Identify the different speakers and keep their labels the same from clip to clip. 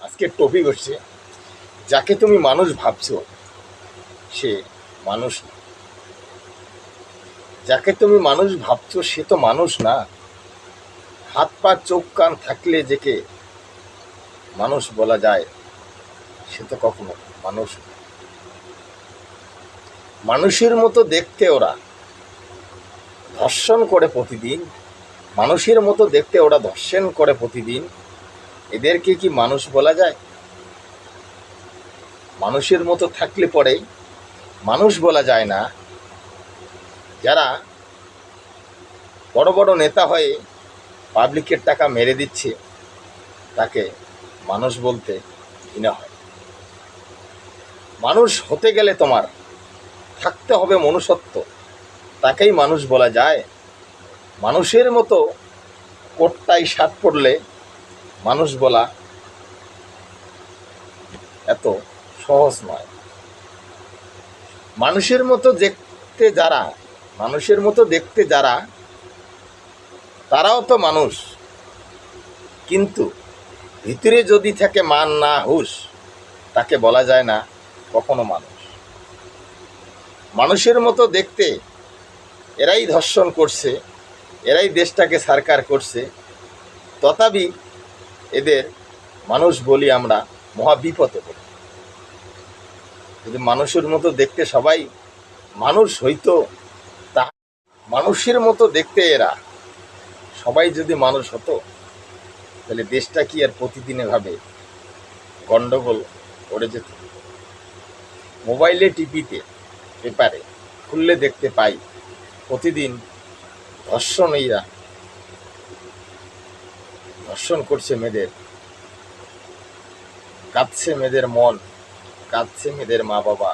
Speaker 1: আজকে টপিক হচ্ছে যাকে তুমি মানুষ ভাবছ, সে মানুষ না। যাকে তুমি মানুষ ভাবছ, সে তো মানুষ না। হাত পা, চোখ, কান থাকলে যেকে মানুষ বলা যায়, সে তো কখনো মানুষ। মানুষের মতো দেখতে ওরা, ধর্ষণ করে প্রতিদিন। মানুষের মতো দেখতে ওরা, ধর্ষণ করে প্রতিদিন। এদেরকে কি মানুষ বলা যায়? মানুষের মতো থাকলে পরে মানুষ বলা যায় না। যারা বড় বড় নেতা হয়ে পাবলিকের টাকা মেরে দিচ্ছে, তাকে মানুষ বলতে ঘৃণা হয়। মানুষ হতে গেলে তোমার থাকতে হবে মনুষ্যত্ব, তাকেই মানুষ বলা যায়। মানুষের মতো কোটটাই শার্ট পরলে মানুষ বলা এত সহজ নয়। মানুষের মতো দেখতে যারা, মানুষের মতো দেখতে যারা, তারাও তো মানুষ। কিন্তু ভিতরে যদি থাকে মান না হুশ, তাকে বলা যায় না কখনো মানুষ। মানুষের মতো দেখতে এরাই ধর্ষণ করছে, এরাই দেশটাকে সরকার করছে। তথাপি এদের মানুষ বলি আমরা মহা বিপদে পড়ি। যদি মানুষের মতো দেখতে সবাই মানুষ হইতো, তা মানুষের মতো দেখতে এরা সবাই যদি মানুষ হতো, তাহলে দেশটা কি আর প্রতিদিনে ভাবে গন্ডগোল করে যেত? মোবাইলে, টিভিতে, পেপারে খুললে দেখতে পাই, প্রতিদিন ধর্ষণীরা ধর্ষণ করছে মেয়েদের। কাঁদছে মেয়েদের মন, কাঁদছে মেয়েদের মা বাবা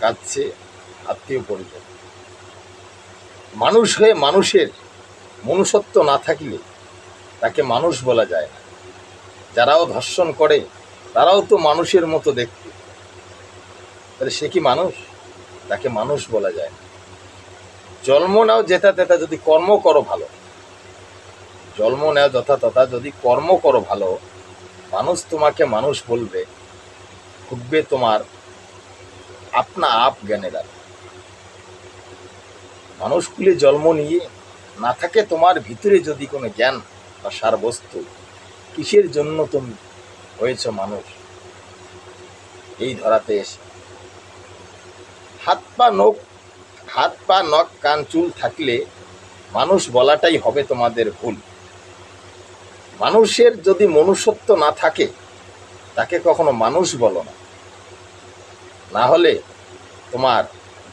Speaker 1: কাঁদছে আত্মীয় পরিজন। মানুষ হয়ে মানুষের মনুষ্যত্ব না থাকলে তাকে মানুষ বলা যায় না। যারাও ধর্ষণ করে, তারাও তো মানুষের মতো দেখতে। তাহলে সে কি মানুষ? তাকে মানুষ বলা যায় না। জন্ম নাও যেটা তেতা যদি কর্ম করো ভালো। জন্ম নেও যথা তথা যদি কর্ম করো ভালো, মানুষ তোমাকে মানুষ বলবে খুববে তোমার আপনা আপ জ্ঞানে মানুষগুলি জন্ম নিয়ে না থাকে তোমার ভিতরে যদি কোনো জ্ঞান বা সারবস্তু, কিসের জন্য তুমি হয়েছ মানুষ? এই ধরাতে এসে। হাত পা নখ, হাত পা নখ কান চুল থাকলে মানুষ বলাটাই হবে তোমাদের ভুল। মানুষের যদি মনুষ্যত্ব না থাকে, তাকে কখনো মানুষ বলো না। না হলে তোমার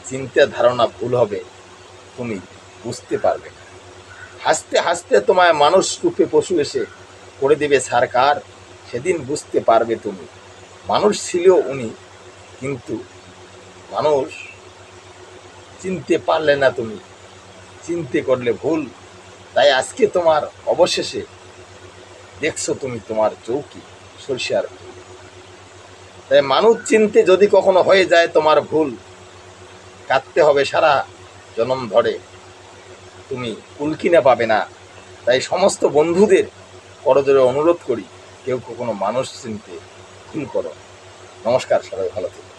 Speaker 1: চিন্তা ধারণা ভুল হবে, তুমি বুঝতে পারবে না। হাসতে হাসতে তোমায় মানুষ রূপে পশু এসে করে দেবে সরকার সেদিন বুঝতে পারবে তুমি। মানুষ ছিল উনি, কিন্তু মানুষ চিনতে পারলে না তুমি। চিনতে করলে ভুল। তাই আজকে তোমার অবশেষে দেখছ তুমি তোমার চৌকি, সরিষার। তাই মানুষ চিনতে যদি কখনো হয়ে যায় তোমার ভুল কাঁদতে হবে সারা জনম ধরে। তুমি কুলকিনা পাবে না। তাই সমস্ত বন্ধুদের করজোরে অনুরোধ করি, কেউ কখনো মানুষ চিনতে ভুল করো নমস্কার, সবাই ভালো থেকো।